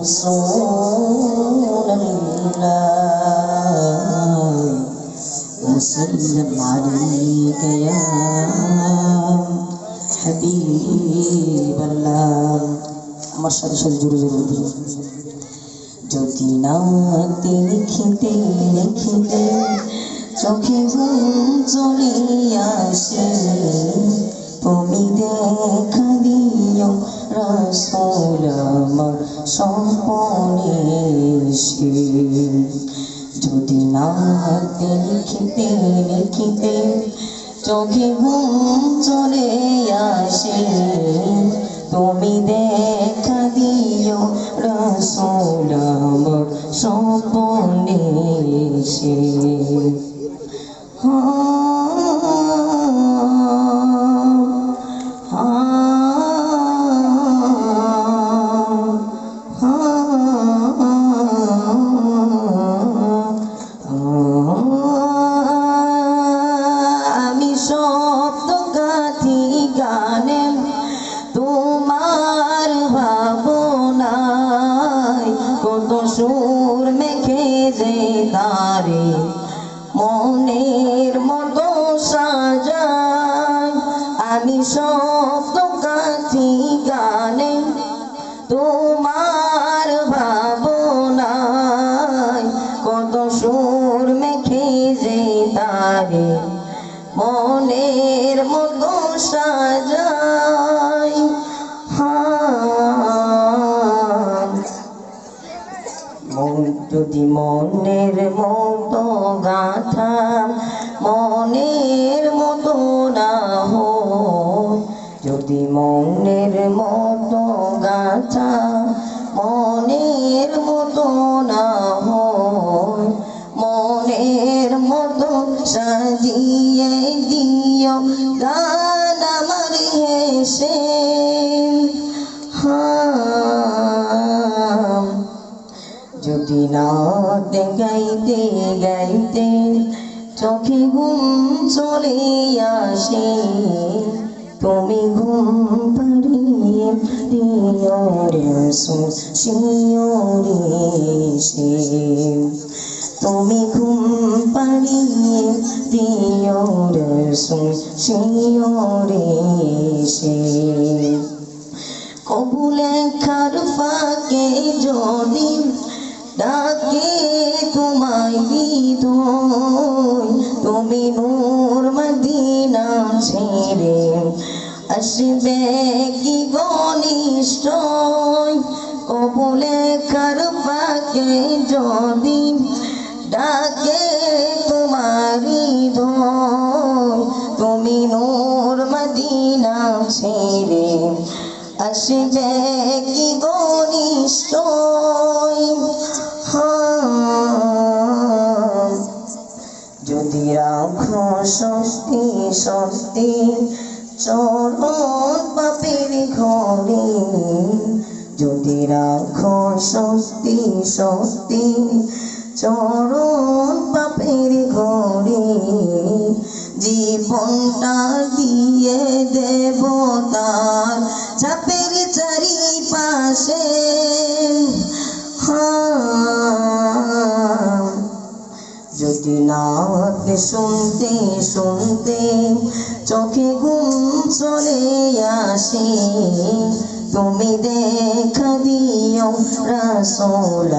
رسول الله وسلم عليك يا حبيب الله আমার সাথে সাথে জোরে জোরে বলবে। যদি নাতে লিখিতে লিখিতে চোখে ঘুম চলে আসে তুমি দেখা দিও রসুল আমার স্বপনে এসে যদি না লিখিতে লিখিতে চোখে ঘুম চলে আসে তুমি দেখা দিও মনের মতো সাজায় আমি শব্দ গাথি গানে তোমার ভাবনায় কত সুর মেখে যে তারে। মনের মতো সাজাই। মন যদি মনের মতো গাথা মনের মতো না হয়। যদি মনের মতো গাথা মনের মতো না হয়, মনের মতো সাজিয়ে যদি নাতে গাইতে গাইতে চোখে ঘুম চলে আসে। তুমি ঘুম পাড়িয়ে দিও রে তুমি ঘুম পাড়িয়ে দিও রে শিওরে সে। কবুলে খার ফাঁকে যদি ডাকে তোমায় বিদয় তুমি নূর মদিনা ছেড়ে আসবে কি ঘনিষ্ঠ কবুলে খার ফাঁকে যদি ডাকে তোমারি ধয় তুমি নূর মদিনা ছেড়ে আসবে কি ঘনিষ্ঠ রাখো সত্যি সত্যি চরণ পাপের ঘরে। যদি রাখো সত্যি সত্যি চরণ পাপের ঘরে, জীবনটা দিয়ে দেব তার চাপের চারিপাশে। নাতে শুনতে শুনতে চোখে ঘুম চলে আসে, তুমি দেখা দিও রাসোল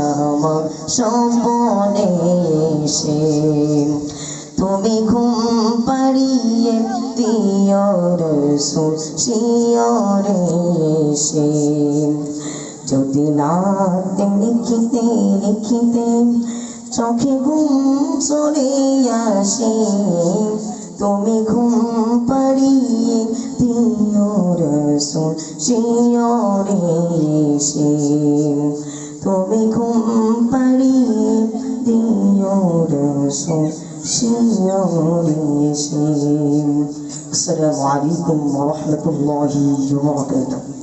সম্পনে এসে। তুমি ঘুম পাড়িয়ে দিও রসুল শিয়রে এসে। যদি নাতে লিখিতে লিখিতে চোখে ঘুম চলে আসে। তুমি ঘুম পাড়িয়ে দিও রসুল শিয়রে এসে। তুমি ঘুম পাড়িয়ে দিও রসুল শিয়রে এসে। আসসালামু আলাইকুম ওয়া রাহমাতুল্লাহি ওয়া বারাকাতুহু।